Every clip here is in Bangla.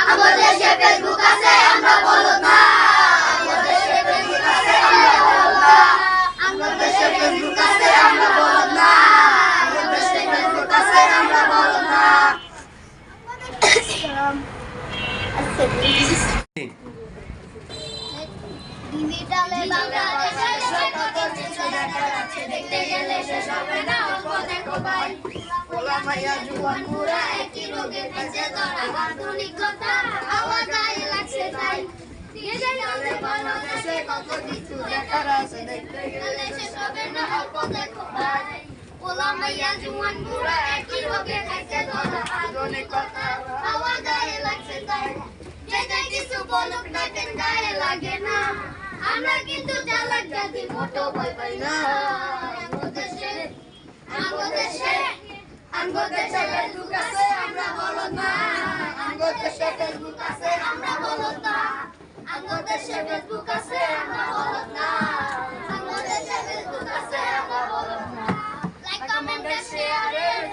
আমগো দেশে ফেসবুক আছে আমগো দেশে ফেসবুক আমরা বলো না। আমরা বলো না। আছে দেখতে গেলে শেষ হবে না। জুয়ান বুড়া একই রোগে বেঁচে ধরা। আধুনিকতা আওয়াজ আয় লাগছে তাই। ডিজিটালে বাংলাদেশে কত কিছু দেখার আছে দেখতে। গেলে শেষ হবে না অল্প দেখো ভাই। পোলা মাইয়া জুয়ান বুড়া একই রোগে বেঁচে ধরা। আধুনিকতা আওয়াজ আয় লাগছে তাই। যে যাই কিছু বলুক না কেন গায়ে লাগে না। আমরা কিন্তু চালাক জাতি মোটো ভয় পাই না। আমাদের দেশে আমাদের দেশে। আমাদের দেশে আছে আমরা বলো না। ফেসবুক আছে আমরা বলো না। আছে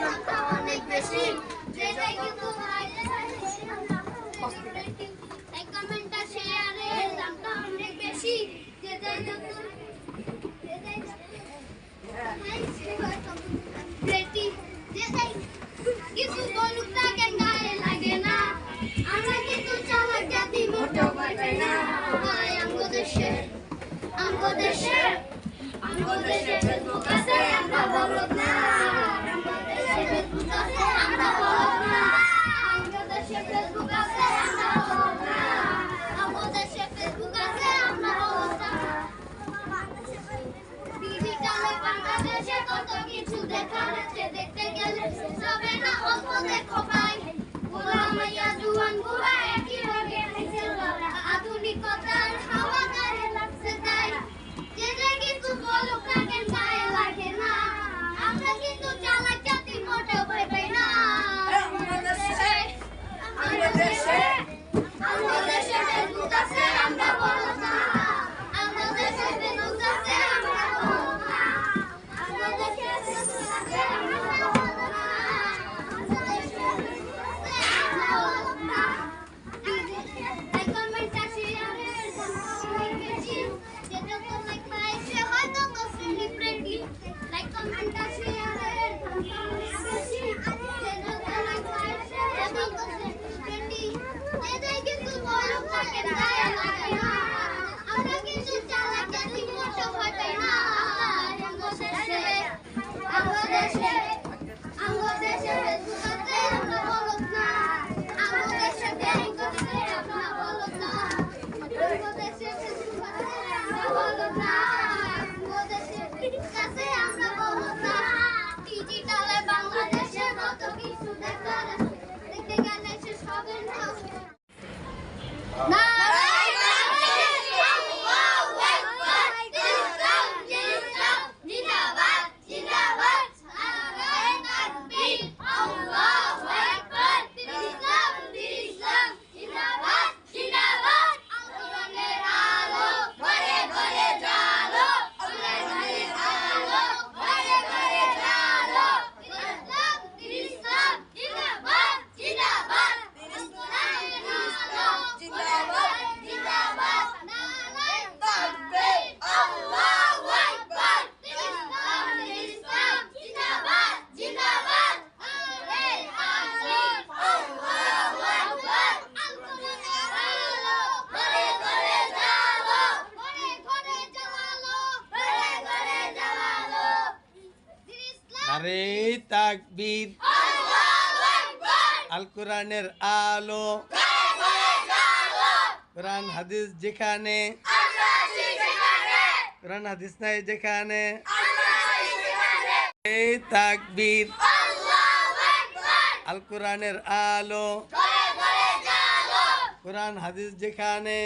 আমরা অনেক বেশি। This আরে তাকবীর। আল কোরআনের আলো। কোরআন হাদিস যেখানে। কোরআন হাদিস নাই যেখানে। তাকবীর। আল কোরআনের আলো। কোরআন হাদিস যেখানে।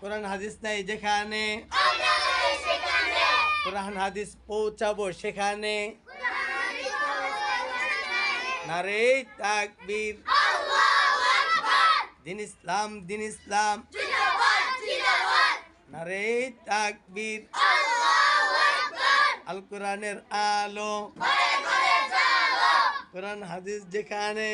কোরআন হাদিস নাই যেখানে। কোরআন হাদিস পৌঁছাবো সেখানে। নারে তাকবীর। দিন ইসলাম দিন ইসলাম। নারে তাকবীর। আল কোরআনের আলো। কোরআন হাদিস যেখানে।